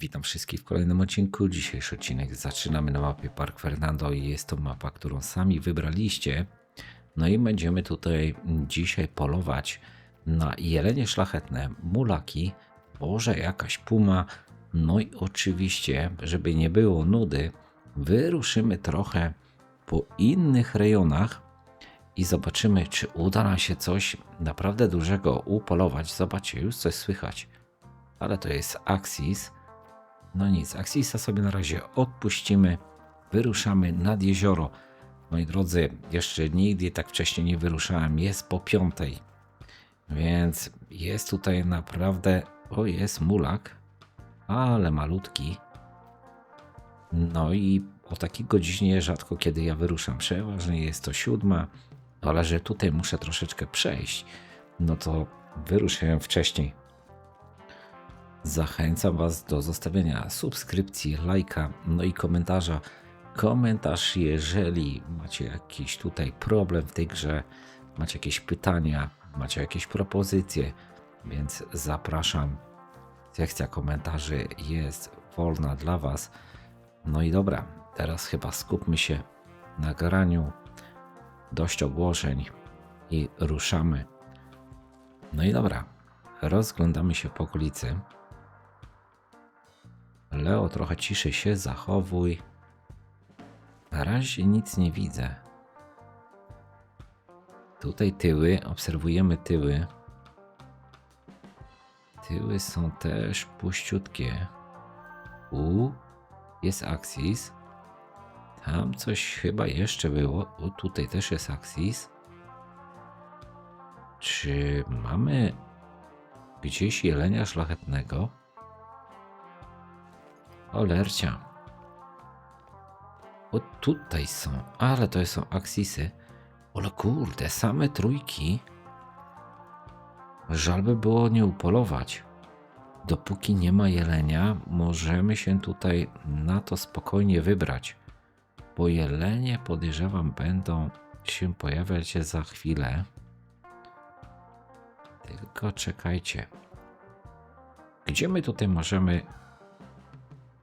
Witam wszystkich w kolejnym odcinku. Dzisiejszy odcinek zaczynamy na mapie Park Fernando i jest to mapa, którą sami wybraliście. No i będziemy tutaj dzisiaj polować na jelenie szlachetne, mulaki, może jakaś puma. No i oczywiście, żeby nie było nudy, wyruszymy trochę po innych rejonach i zobaczymy, czy uda nam się coś naprawdę dużego upolować. Zobaczcie, już coś słychać. Ale to jest Axis. No nic, Axisa sobie na razie odpuścimy. Wyruszamy nad jezioro. Moi drodzy, jeszcze nigdy tak wcześniej nie wyruszałem. Jest po piątej. Więc jest tutaj naprawdę. O, jest mulak, ale malutki. No i o takiej godzinie rzadko kiedy ja wyruszam. Przeważnie jest to siódma, ale że tutaj muszę troszeczkę przejść, no to wyruszałem wcześniej. Zachęcam Was do zostawienia subskrypcji, lajka, no i komentarza. Komentarz, jeżeli macie jakiś tutaj problem w tej grze, macie jakieś pytania, macie jakieś propozycje, więc zapraszam. Sekcja komentarzy jest wolna dla Was. No i dobra, teraz chyba skupmy się na graniu. Dość ogłoszeń i ruszamy. No i dobra, rozglądamy się po okolicy. Leo, trochę ciszy się zachowuj. Na razie nic nie widzę. Tutaj tyły, obserwujemy tyły. Tyły są też puściutkie. U, jest Axis. Tam coś chyba jeszcze było. O, tutaj też jest Axis. Czy mamy gdzieś jelenia szlachetnego? Olercia. O, tutaj są, ale to są aksisy. Ale kurde, same trójki. Żal by było nie upolować. Dopóki nie ma jelenia, możemy się tutaj na to spokojnie wybrać. Bo jelenie podejrzewam będą się pojawiać za chwilę. Tylko czekajcie. Gdzie my tutaj możemy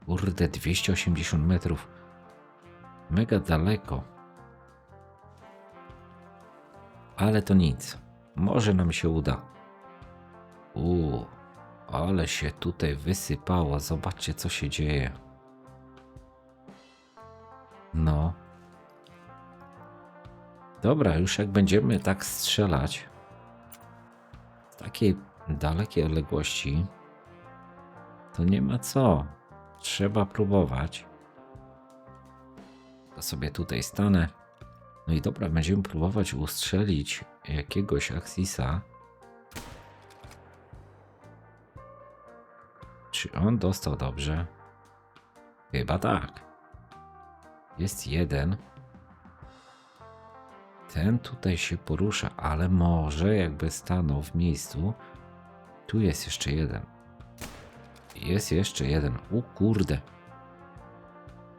Kurde, 280 metrów. Mega daleko. Ale to nic. Może nam się uda. Uuu, ale się tutaj wysypało. Zobaczcie, co się dzieje. No. Dobra, już jak będziemy tak strzelać z takiej dalekiej odległości, to nie ma co. Trzeba próbować. To sobie tutaj stanę. No i dobra, będziemy próbować ustrzelić jakiegoś Axisa. Czy on dostał dobrze? Chyba tak. Jest jeden. Ten tutaj się porusza, ale może jakby stanął w miejscu. Tu jest jeszcze jeden. Jest jeszcze jeden. U kurde.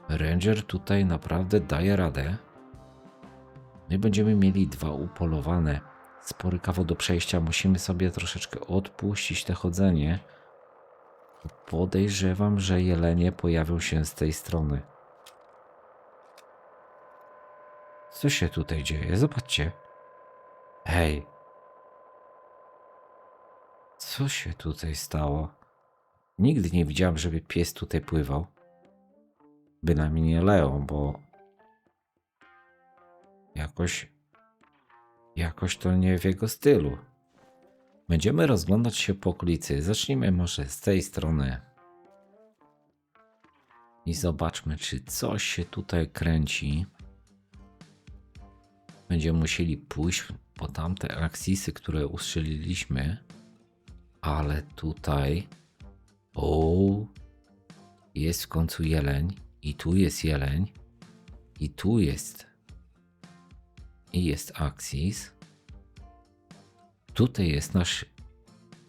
Ranger tutaj naprawdę daje radę. My będziemy mieli dwa upolowane. Spory kawał do przejścia. Musimy sobie troszeczkę odpuścić te chodzenie. Podejrzewam, że jelenie pojawią się z tej strony. Co się tutaj dzieje? Zobaczcie. Hej. Co się tutaj stało? Nigdy nie widziałem, żeby pies tutaj pływał. Bynajmniej nie Leo, bo jakoś jakoś to nie w jego stylu. Będziemy rozglądać się po okolicy. Zacznijmy może z tej strony. I zobaczmy, czy coś się tutaj kręci. Będziemy musieli pójść po tamte aksisy, które ustrzeliliśmy. Ale tutaj o, jest w końcu jeleń. I tu jest jeleń. I tu jest. I jest Axis. Tutaj jest nasz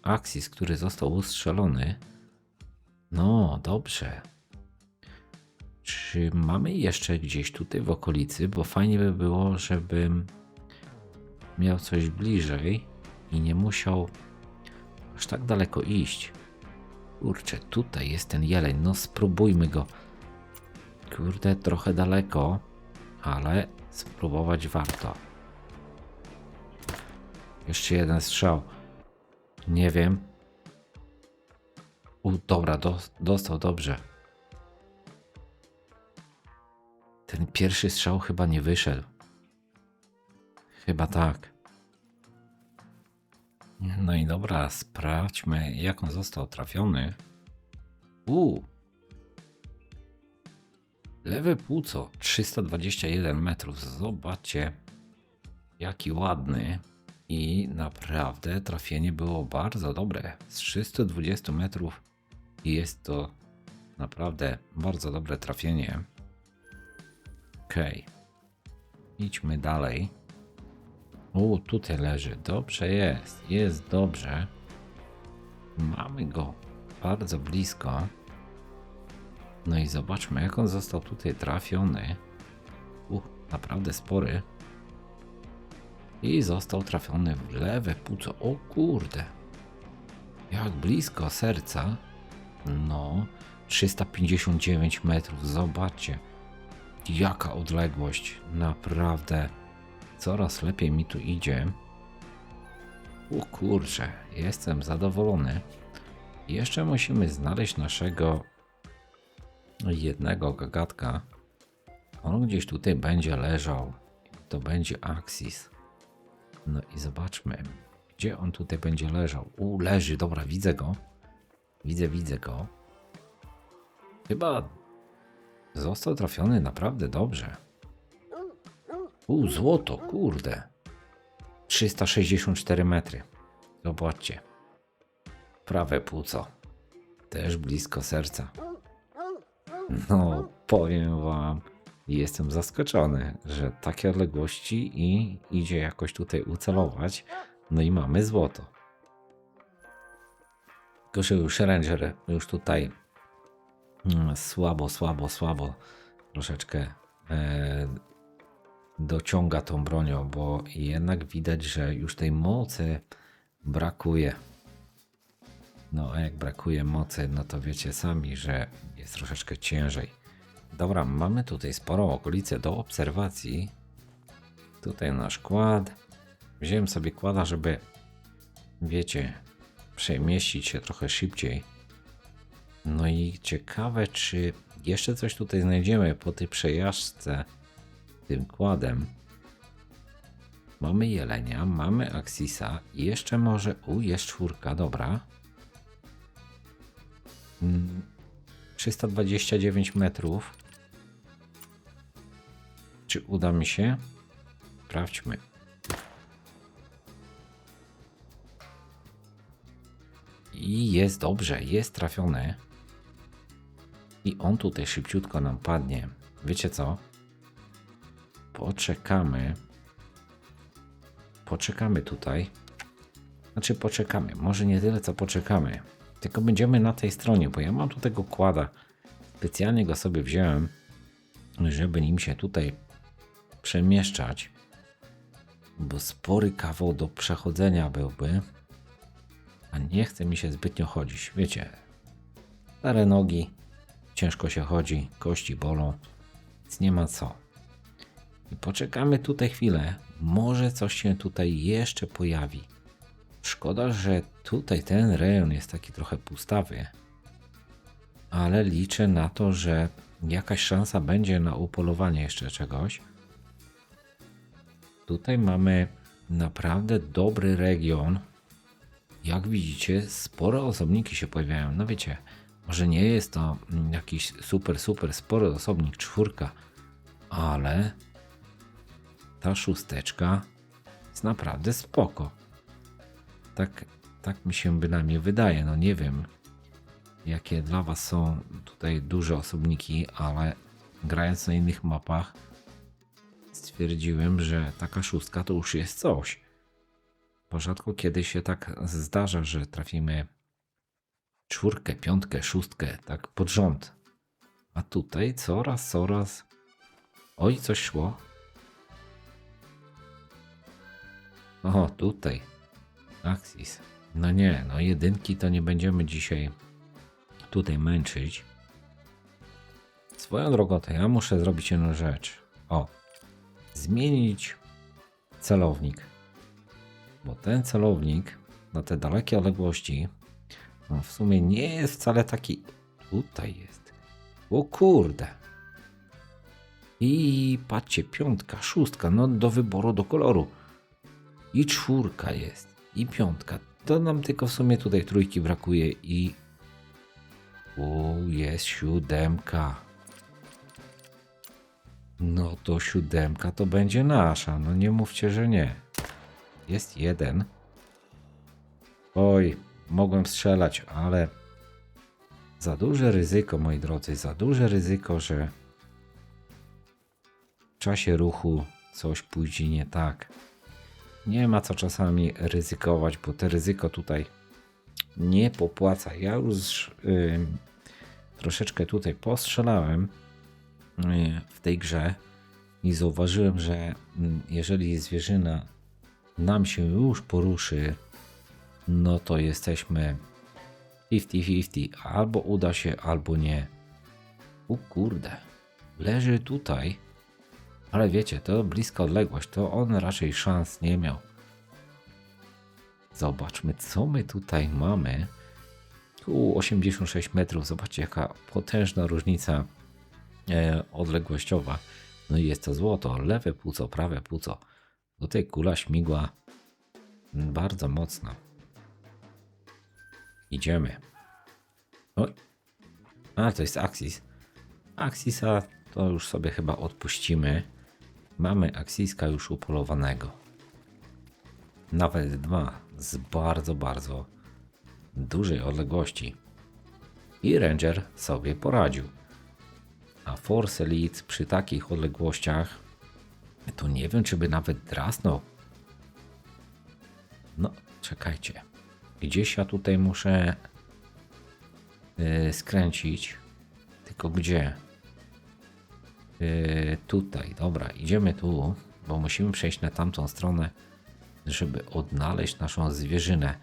Axis, który został ustrzelony. No, dobrze. Czy mamy jeszcze gdzieś tutaj w okolicy? Bo fajnie by było, żebym miał coś bliżej i nie musiał aż tak daleko iść. Kurczę, tutaj jest ten jeleń. No spróbujmy go. Kurde, trochę daleko, ale spróbować warto. Jeszcze jeden strzał. Nie wiem. U, dobra, dos- dostał dobrze. Ten pierwszy strzał chyba nie wyszedł. Chyba tak. No i dobra, sprawdźmy, jak on został trafiony. U. Lewe płuco, 321 metrów. Zobaczcie, jaki ładny. I naprawdę trafienie było bardzo dobre. Z 320 metrów jest to naprawdę bardzo dobre trafienie. Okej. Idźmy dalej. O, tutaj leży. Dobrze jest. Jest dobrze. Mamy go bardzo blisko. No i zobaczmy, jak on został tutaj trafiony. Uch, naprawdę spory. I został trafiony w lewe płuco. O kurde. Jak blisko serca. No, 359 metrów. Zobaczcie. Jaka odległość. Naprawdę. Coraz lepiej mi tu idzie. O kurczę, jestem zadowolony. Jeszcze musimy znaleźć naszego jednego gagatka. On gdzieś tutaj będzie leżał. To będzie Axis. No i zobaczmy, gdzie on tutaj będzie leżał. U, leży, dobra, widzę go. Widzę, widzę go. Chyba został trafiony naprawdę dobrze. U, złoto, kurde. 364 metry. Zobaczcie. Prawe płuco. Też blisko serca. No, powiem wam, jestem zaskoczony, że takie odległości i idzie jakoś tutaj ucelować. No i mamy złoto. Tylko, że już Ranger już tutaj mm, słabo, słabo, słabo troszeczkę e, dociąga tą bronią, bo jednak widać, że już tej mocy brakuje. No, a jak brakuje mocy, no to wiecie sami, że jest troszeczkę ciężej. Dobra, mamy tutaj sporą okolicę do obserwacji. Tutaj nasz kład. Wziąłem sobie kłada, żeby, wiecie, przemieścić się trochę szybciej. No i ciekawe, czy jeszcze coś tutaj znajdziemy po tej przejażdżce tym kładem. Mamy jelenia, mamy Axisa i jeszcze może. U, jest czwórka, dobra. Mm, 329 metrów. Czy uda mi się? Sprawdźmy. I jest dobrze, jest trafiony. I on tutaj szybciutko nam padnie. Wiecie co? Poczekamy. Poczekamy tutaj. Znaczy poczekamy. Może nie tyle co poczekamy. Tylko będziemy na tej stronie, bo ja mam tu tego kłada. Specjalnie go sobie wziąłem, żeby nim się tutaj przemieszczać. Bo spory kawał do przechodzenia byłby. A nie chce mi się zbytnio chodzić. Wiecie, stare nogi, ciężko się chodzi, kości bolą, więc nie ma co. Poczekamy tutaj chwilę. Może coś się tutaj jeszcze pojawi. Szkoda, że tutaj ten rejon jest taki trochę pustawy. Ale liczę na to, że jakaś szansa będzie na upolowanie jeszcze czegoś. Tutaj mamy naprawdę dobry region. Jak widzicie, spore osobniki się pojawiają. No wiecie, może nie jest to jakiś super, super spory osobnik czwórka, ale ta szósteczka jest naprawdę spoko. Tak, tak mi się bynajmniej wydaje. No nie wiem, jakie dla Was są tutaj duże osobniki, ale grając na innych mapach stwierdziłem, że taka szóstka to już jest coś. Bo rzadko kiedy się tak zdarza, że trafimy czwórkę, piątkę, szóstkę, tak pod rząd. A tutaj coraz, coraz. Oj, coś szło. O, tutaj. Axis. No nie, no jedynki to nie będziemy dzisiaj tutaj męczyć. Swoją drogą to ja muszę zrobić jedną rzecz. O, zmienić celownik. Bo ten celownik na te dalekie odległości no w sumie nie jest wcale taki. Tutaj jest. O kurde. I patrzcie, piątka, szóstka, no do wyboru, do koloru. I czwórka jest. I piątka. To nam tylko w sumie tutaj trójki brakuje i... O, jest siódemka. No to siódemka to będzie nasza. No nie mówcie, że nie. Jest jeden. Oj, mogłem strzelać, ale za duże ryzyko, moi drodzy, za duże ryzyko, że w czasie ruchu coś pójdzie nie tak. Nie ma co czasami ryzykować, bo te ryzyko tutaj nie popłaca. Ja już ym, troszeczkę tutaj postrzelałem y, w tej grze i zauważyłem, że mm, jeżeli zwierzyna nam się już poruszy, no to jesteśmy 50-50. Albo uda się, albo nie. U kurde, leży tutaj. Ale wiecie, to bliska odległość, to on raczej szans nie miał. Zobaczmy, co my tutaj mamy. Tu 86 metrów, zobaczcie jaka potężna różnica e, odległościowa. No i jest to złoto, lewe płuco, prawe płuco. Tutaj kula śmigła bardzo mocno. Idziemy. O. A, to jest Axis. Axisa to już sobie chyba odpuścimy. Mamy Axiska już upolowanego. Nawet dwa z bardzo, bardzo dużej odległości. I Ranger sobie poradził. A Force Elite przy takich odległościach to nie wiem, czy by nawet drasnął. No, czekajcie. Gdzieś ja tutaj muszę yy, skręcić. Tylko gdzie? Yy, tutaj, dobra, idziemy tu, bo musimy przejść na tamtą stronę, żeby odnaleźć naszą zwierzynę.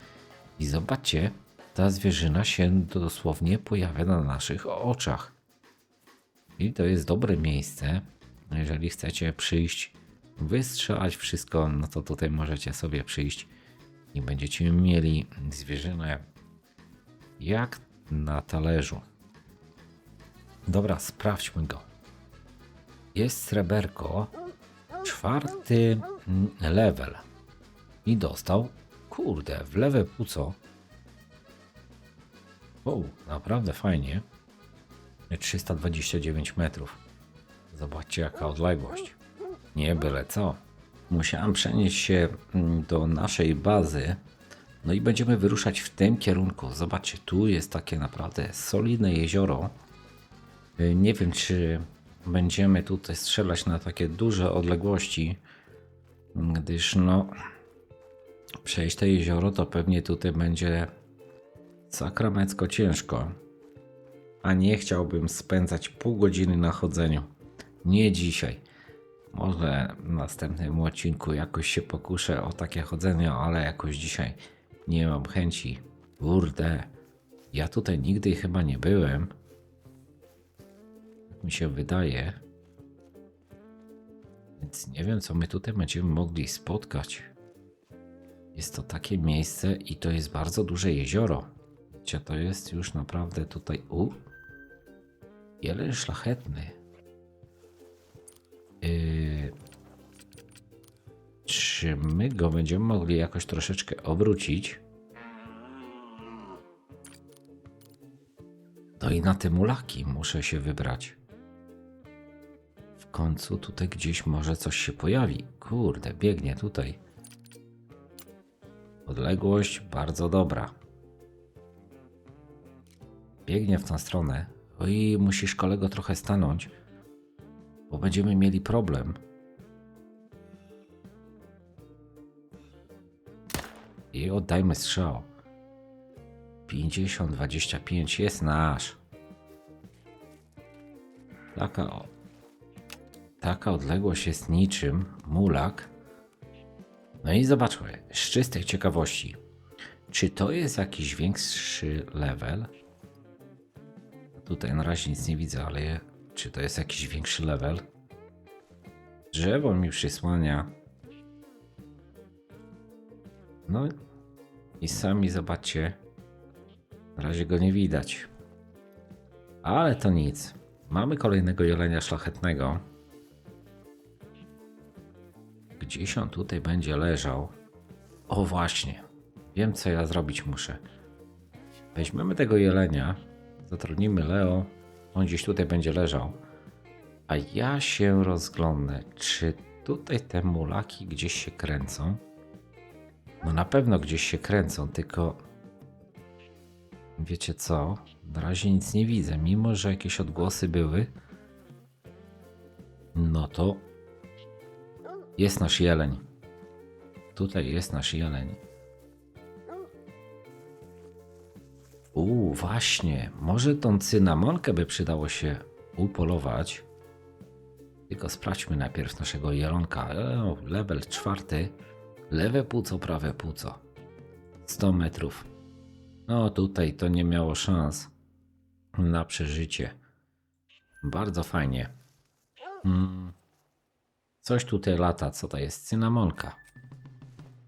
I zobaczcie, ta zwierzyna się dosłownie pojawia na naszych oczach. I to jest dobre miejsce. Jeżeli chcecie przyjść, wystrzelać wszystko, no to tutaj możecie sobie przyjść i będziecie mieli zwierzynę jak na talerzu. Dobra, sprawdźmy go. Jest sreberko, czwarty level. I dostał, kurde, w lewe płuco. O, naprawdę fajnie. 329 metrów. Zobaczcie jaka odległość. Nie byle co. Musiałem przenieść się mm, do naszej bazy. No i będziemy wyruszać w tym kierunku. Zobaczcie, tu jest takie naprawdę solidne jezioro. Y, Nie wiem, czy będziemy tutaj strzelać na takie duże odległości, gdyż no przejść to jezioro to pewnie tutaj będzie sakramecko ciężko. A nie chciałbym spędzać pół godziny na chodzeniu. Nie dzisiaj. Może w następnym odcinku jakoś się pokuszę o takie chodzenie, ale jakoś dzisiaj nie mam chęci. Kurde, ja tutaj nigdy chyba nie byłem. Mi się wydaje. Więc nie wiem, co my tutaj będziemy mogli spotkać. Jest to takie miejsce i to jest bardzo duże jezioro. Wiecie, to jest już naprawdę tutaj. U. Jeleń szlachetny. Yy, czy my go będziemy mogli jakoś troszeczkę obrócić? No i na te mulaki muszę się wybrać. Końcu tutaj gdzieś może coś się pojawi. Kurde, biegnie tutaj. Odległość bardzo dobra. Biegnie w tą stronę. Oj, musisz kolego trochę stanąć bo będziemy mieli problem. I oddajmy strzał. 50-25 jest nasz. Taka, o, taka odległość jest niczym. Mulak. No i zobaczmy, z czystej ciekawości. Czy to jest jakiś większy level? Tutaj na razie nic nie widzę, ale czy to jest jakiś większy level? Drzewo mi przysłania. No i sami zobaczcie. Na razie go nie widać. Ale to nic. Mamy kolejnego jelenia szlachetnego. Gdzieś on tutaj będzie leżał. O właśnie. Wiem co ja zrobić muszę. Weźmiemy tego jelenia. Zatrudnimy Leo. On gdzieś tutaj będzie leżał. A ja się rozglądnę, czy tutaj te mulaki gdzieś się kręcą. No na pewno gdzieś się kręcą, tylko wiecie co? Na razie nic nie widzę, mimo że jakieś odgłosy były. No to jest nasz jeleń. Tutaj jest nasz jeleń. Uuu, właśnie. Może tą cynamonkę by przydało się upolować. Tylko sprawdźmy najpierw naszego jelonka. E, level czwarty. Lewe płuco, prawe płuco. 100 metrów. No tutaj to nie miało szans na przeżycie. Bardzo fajnie. Mm. Coś tutaj lata. Co to jest? Cynamonka.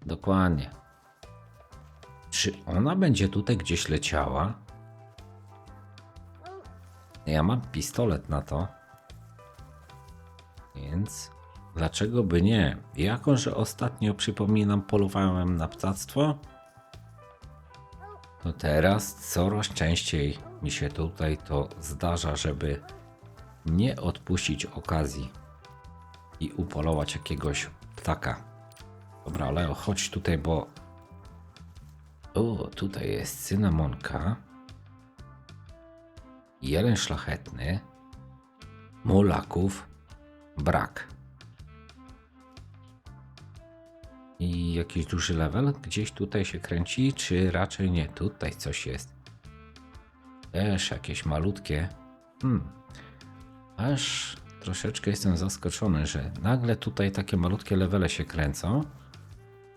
Dokładnie. Czy ona będzie tutaj gdzieś leciała? Ja mam pistolet na to. Więc dlaczego by nie? Jako, że ostatnio przypominam, polowałem na ptactwo, to teraz coraz częściej mi się tutaj to zdarza, żeby nie odpuścić okazji i upolować jakiegoś ptaka. Dobra, Leo, chodź tutaj, bo. O, tutaj jest cynamonka. Jeleń szlachetny. Mulaków. Brak. I jakiś duży level gdzieś tutaj się kręci, czy raczej nie? Tutaj coś jest. Też jakieś malutkie. Hmm. Aż troszeczkę jestem zaskoczony, że nagle tutaj takie malutkie levele się kręcą,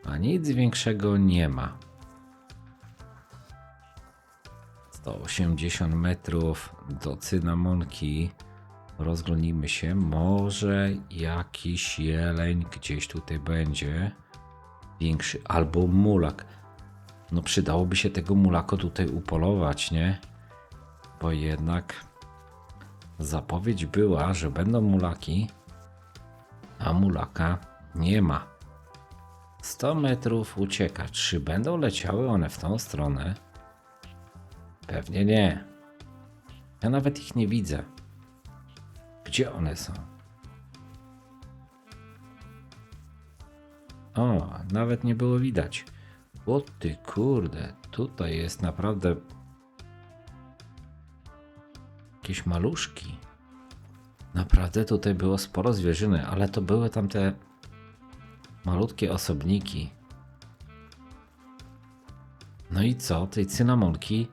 a nic większego nie ma. 180 metrów do cynamonki. Rozglądnijmy się. Może jakiś jeleń gdzieś tutaj będzie. Większy. Albo mulak. No przydałoby się tego mulako tutaj upolować, nie? Bo jednak zapowiedź była, że będą mulaki, a mulaka nie ma. 100 metrów ucieka. Czy będą leciały one w tą stronę? Pewnie nie. Ja nawet ich nie widzę. Gdzie one są? O, nawet nie było widać. O ty kurde, tutaj jest naprawdę jakieś maluszki. Naprawdę tutaj było sporo zwierzyny, ale to były tam te malutkie osobniki. No i co? Tej cynamonki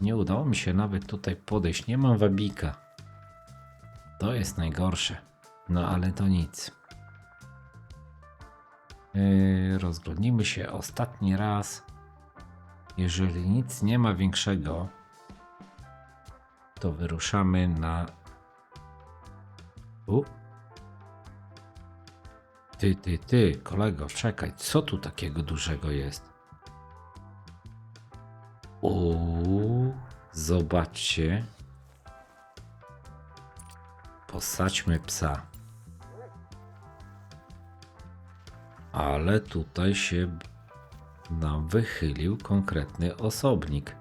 nie udało mi się nawet tutaj podejść. Nie mam wabika. To jest najgorsze. No ale to nic. Yy, rozglądnijmy się ostatni raz. Jeżeli nic nie ma większego, to wyruszamy na. U? Ty, ty, ty, kolego, czekaj, co tu takiego dużego jest? Uuu, zobaczcie. Posadźmy psa. Ale tutaj się nam wychylił konkretny osobnik.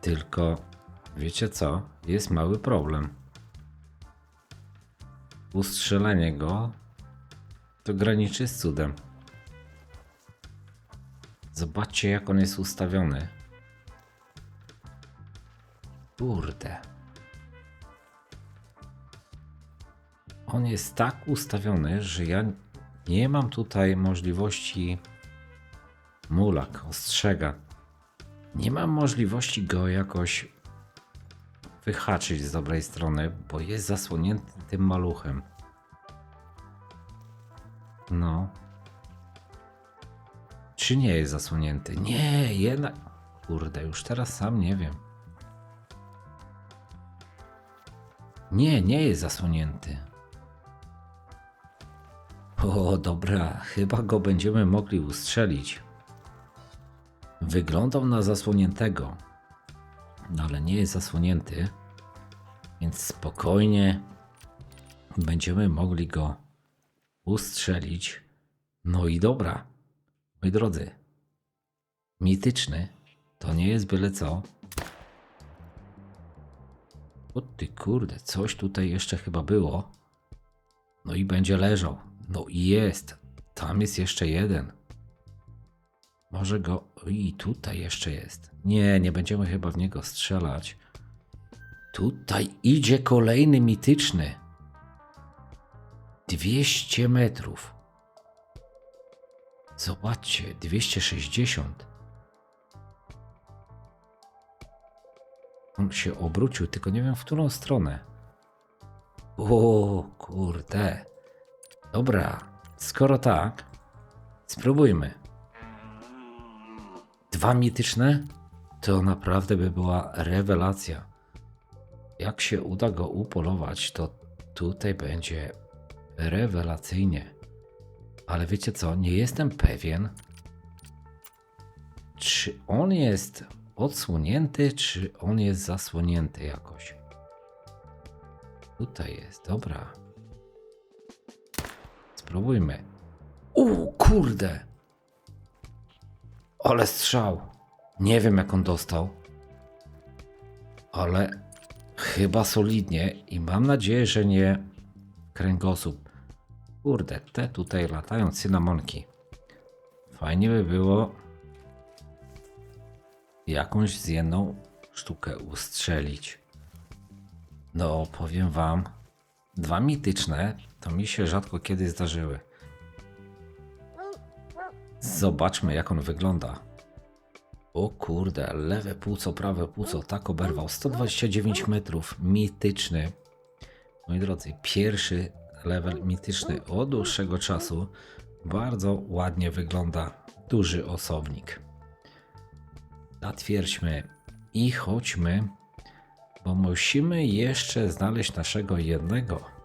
Tylko wiecie co? Jest mały problem. Ustrzelenie go to graniczy z cudem. Zobaczcie, jak on jest ustawiony. Kurde. On jest tak ustawiony, że ja nie mam tutaj możliwości. Mulak ostrzega. Nie mam możliwości go jakoś wyhaczyć z dobrej strony, bo jest zasłonięty tym maluchem. No. Czy nie jest zasłonięty? Nie, jednak. kurde, już teraz sam nie wiem. Nie, nie jest zasłonięty. O, dobra, chyba go będziemy mogli ustrzelić. Wyglądał na zasłoniętego, no ale nie jest zasłonięty, więc spokojnie będziemy mogli go ustrzelić. No i dobra, moi drodzy, mityczny to nie jest byle co. O ty kurde, coś tutaj jeszcze chyba było. No i będzie leżał. No i jest. Tam jest jeszcze jeden. Może go. I tutaj jeszcze jest. Nie, nie będziemy chyba w niego strzelać. Tutaj idzie kolejny mityczny. 200 metrów. Zobaczcie, 260. On się obrócił, tylko nie wiem w którą stronę. O kurde. Dobra, skoro tak, spróbujmy. Dwa mityczne? To naprawdę by była rewelacja. Jak się uda go upolować, to tutaj będzie rewelacyjnie. Ale wiecie co? Nie jestem pewien, czy on jest odsłonięty, czy on jest zasłonięty jakoś. Tutaj jest, dobra. Spróbujmy. U kurde! Ale strzał. Nie wiem jak on dostał. Ale chyba solidnie i mam nadzieję, że nie kręgosłup. Kurde, te tutaj latają cynamonki. Fajnie by było jakąś z jedną sztukę ustrzelić. No, powiem wam, dwa mityczne to mi się rzadko kiedy zdarzyły. Zobaczmy, jak on wygląda. O kurde, lewe płuco, prawe płuco, tak oberwał. 129 metrów, mityczny. Moi drodzy, pierwszy level mityczny od dłuższego czasu. Bardzo ładnie wygląda duży osobnik. Zatwierdźmy i chodźmy, bo musimy jeszcze znaleźć naszego jednego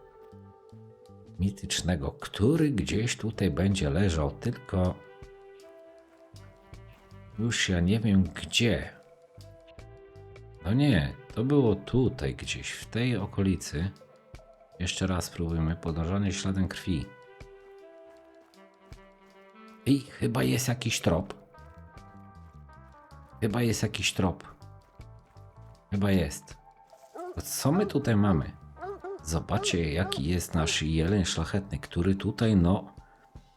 mitycznego, który gdzieś tutaj będzie leżał, tylko już ja nie wiem gdzie. No nie, to było tutaj gdzieś, w tej okolicy. Jeszcze raz spróbujmy podążanie śladem krwi. I chyba jest jakiś trop. Chyba jest jakiś trop. Chyba jest. To co my tutaj mamy? Zobaczcie, jaki jest nasz jeleń szlachetny, który tutaj, no,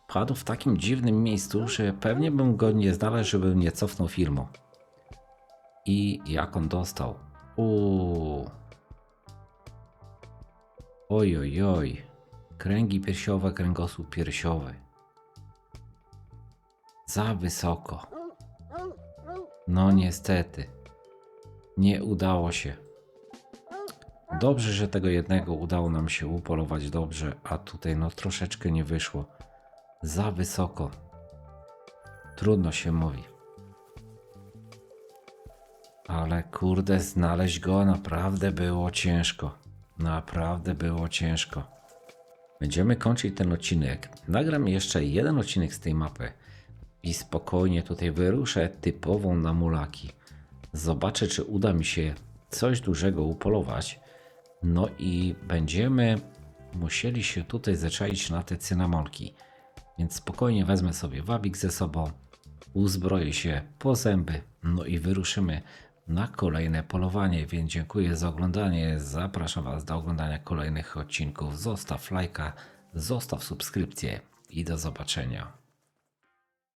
padł w takim dziwnym miejscu, że pewnie bym go nie znalazł, żebym nie cofnął filmu. I jak on dostał? Uuu. Oj, oj, oj. Kręgi piersiowe, kręgosłup piersiowy. Za wysoko. No niestety. Nie udało się. Dobrze, że tego jednego udało nam się upolować dobrze, a tutaj no troszeczkę nie wyszło. Za wysoko. Trudno się mówi. Ale kurde, znaleźć go naprawdę było ciężko. Naprawdę było ciężko. Będziemy kończyć ten odcinek. Nagram jeszcze jeden odcinek z tej mapy i spokojnie tutaj wyruszę typową na mulaki. Zobaczę, czy uda mi się coś dużego upolować. No i będziemy musieli się tutaj zaczaić na te cynamonki. Więc spokojnie wezmę sobie wabik ze sobą, uzbroję się po zęby, no i wyruszymy na kolejne polowanie. Więc dziękuję za oglądanie. Zapraszam Was do oglądania kolejnych odcinków. Zostaw lajka, zostaw subskrypcję i do zobaczenia.